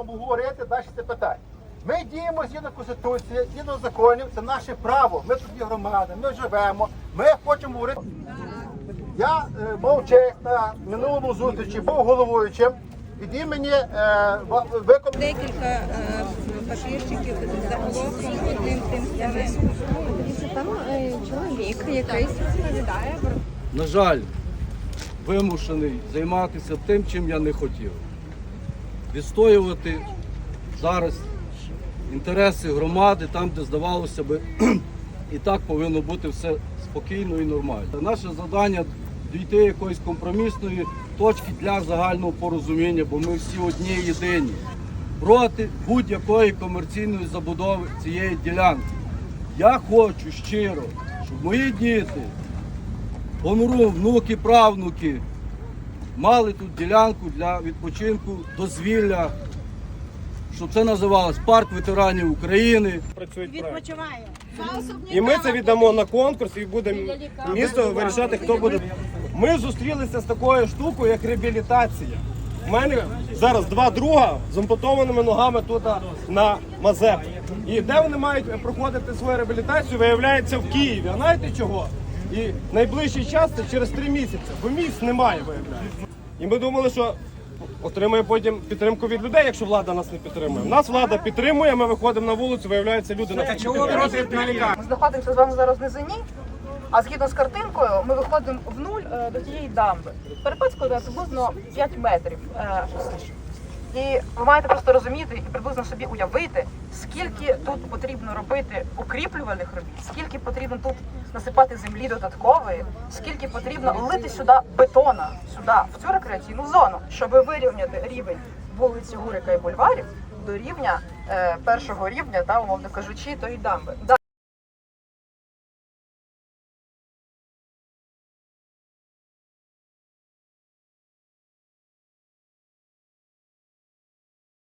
обговорити далі це питання. Ми діємо згідно Конституції, згідно законів, це наше право. Ми тут є громада, ми живемо, ми хочемо говорити. Я е, мав честь на минулому зустрічі, був головуючим. Від імені е, виконання Декілька е, папірчиків за блоком, одним тим самим. Там е, чоловік якийсь розповідає про на жаль, вимушений займатися тим, чим я не хотів. Відстоювати зараз інтереси громади там, де здавалося би, і так повинно бути все спокійно і нормально. Наше завдання дійти якоїсь компромісної точки для загального порозуміння, бо ми всі одні єдині проти будь-якої комерційної забудови цієї ділянки. Я хочу щиро, щоб мої діти, онуру, внуки, правнуки мали тут ділянку для відпочинку, дозвілля, щоб це називалось парк ветеранів України. працюють проекти. І ми це віддамо на конкурс і буде місто вирішати, хто буде. Ми зустрілися з такою штукою, як реабілітація. У мене зараз два друга з ампутованими ногами тут на Мазепі. І де вони мають проходити свою реабілітацію, виявляється в Києві. А знаєте чого? І найближчий час це через три місяці, бо місць немає, виявляється. І ми думали, що отримає потім підтримку від людей, якщо влада нас не підтримує. Нас влада підтримує, ми виходимо на вулицю, виявляються люди на Ми знаходимося з вами зараз в низині, а згідно з картинкою ми виходимо в нуль е, до тієї дамби. Перепад складає приблизно 5 метрів. Е, І ви маєте просто розуміти і приблизно собі уявити, скільки тут потрібно робити укріплювальних робіт, скільки потрібно тут насипати землі додаткової, скільки потрібно лити сюди бетона, сюди, в цю рекреаційну зону, щоб вирівняти рівень вулиці Гурика і бульварів до рівня е, першого рівня, та умовно кажучи, тої дамби. Да,